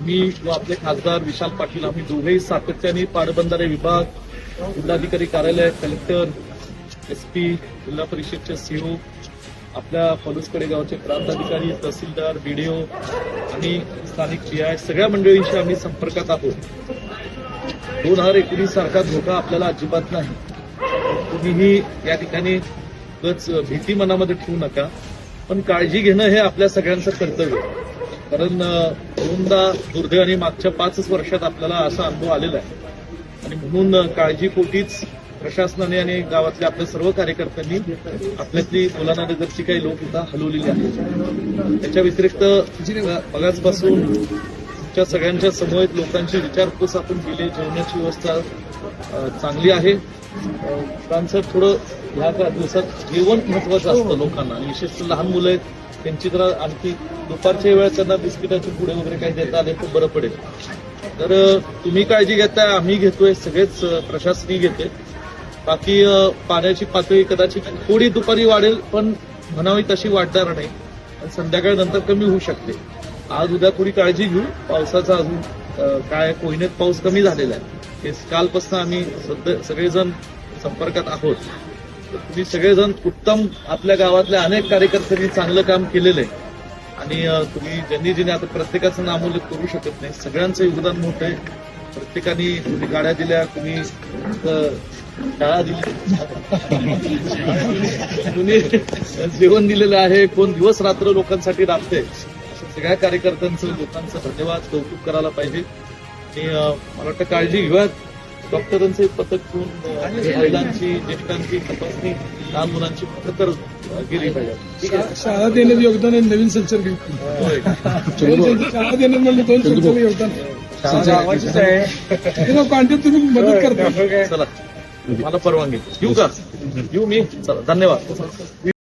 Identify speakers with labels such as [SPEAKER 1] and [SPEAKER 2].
[SPEAKER 1] मी व आपले खासदार विशाल पाटील आम्ही दोघेही सातत्याने पाटबंधारे विभाग जिल्हाधिकारी कार्यालय कलेक्टर एसपी जिल्हा परिषदचे सीओ आपल्या पलुसकडे गावचे प्रांताधिकारी तहसीलदार बीडीओ आणि स्थानिक जीआय सगळ्या मंडळींशी आम्ही संपर्कात आहोत. दोन हजार एकोणीस सारखा धोका आपल्याला अजिबात नाही. तुम्हीही या ठिकाणी भीती मनामध्ये ठेवू नका. पण काळजी घेणं हे आपल्या सगळ्यांचं कर्तव्य आहे. कारण दोनदा दुर्दैवाने मागच्या पाचच वर्षात आपल्याला असा अनुभव आलेला आहे. आणि म्हणून काळजीपोटीच प्रशासनाने आणि गावातल्या आपल्या सर्व कार्यकर्त्यांनी आपल्यातली मुलांना नगरची काही लोक सुद्धा हलवलेली आहेत. त्याच्या व्यतिरिक्त बघाचपासून तुमच्या सगळ्यांच्या समवेत लोकांची विचारपूस आपण केली. जेवणाची व्यवस्था चांगली आहे. त्यांचं थोडं ह्या दिवसात जेवण महत्वाचं असतं लोकांना. आणि विशेषतः लहान मुलं आहेत त्यांची जरा आणखी दुपारच्या वेळेत त्यांना बिस्किटाचे पुढे वगैरे काही देता आले तर बरं पडेल. तर तुम्ही काळजी घेताय आम्ही घेतोय सगळेच अं, प्रशासनही घेते बाकी पाण्याची पातळी कदाचित थोडी दुपारी वाढेल पण म्हणावी तशी वाढणार नाही. आणि संध्याकाळनंतर कमी होऊ शकते. आज उद्या थोडी काळजी घेऊ. पावसाचा अजून काय कोयनेत पाऊस कमी झालेला आहे. हे कालपासून आम्ही सध्या सगळेजण संपर्कात आहोत. तर तुम्ही सगळेजण उत्तम आपल्या गावातल्या अनेक कार्यकर्त्यांनी चांगलं काम केलेलं आहे. आणि तुम्ही ज्यांनी ज्यांनी आता प्रत्येकाचं नामोल्लेख करू शकत नाही सगळ्यांचं योगदान मोठं आहे. प्रत्येकाने तुम्ही गाड्या दिल्या तुम्ही शाळा दिली. कुणी जेवण दिलेलं आहे कोण दिवस रात्र लोकांसाठी राबते अशा सगळ्या कार्यकर्त्यांचं लोकांचं धन्यवाद कौतुक करायला पाहिजे. आणि मला वाटतं काळजी घेऊयात. डॉक्टरांचं पथक अं, महिलांची ज्येष्ठांची तपासणी लहान मुलांची पथक तर गेली पाहिजे. ठीक आहे.
[SPEAKER 2] शा- शाळा देण्यात योगदान आहे नवीन संचार घेऊन. शाळा देण्यात म्हणजे दोन संचार योगदान. कॉन्टॅक्ट तुम्ही मदत करता.
[SPEAKER 1] चला. मला परवानगी. येऊ का? येऊ मी. चला. धन्यवाद.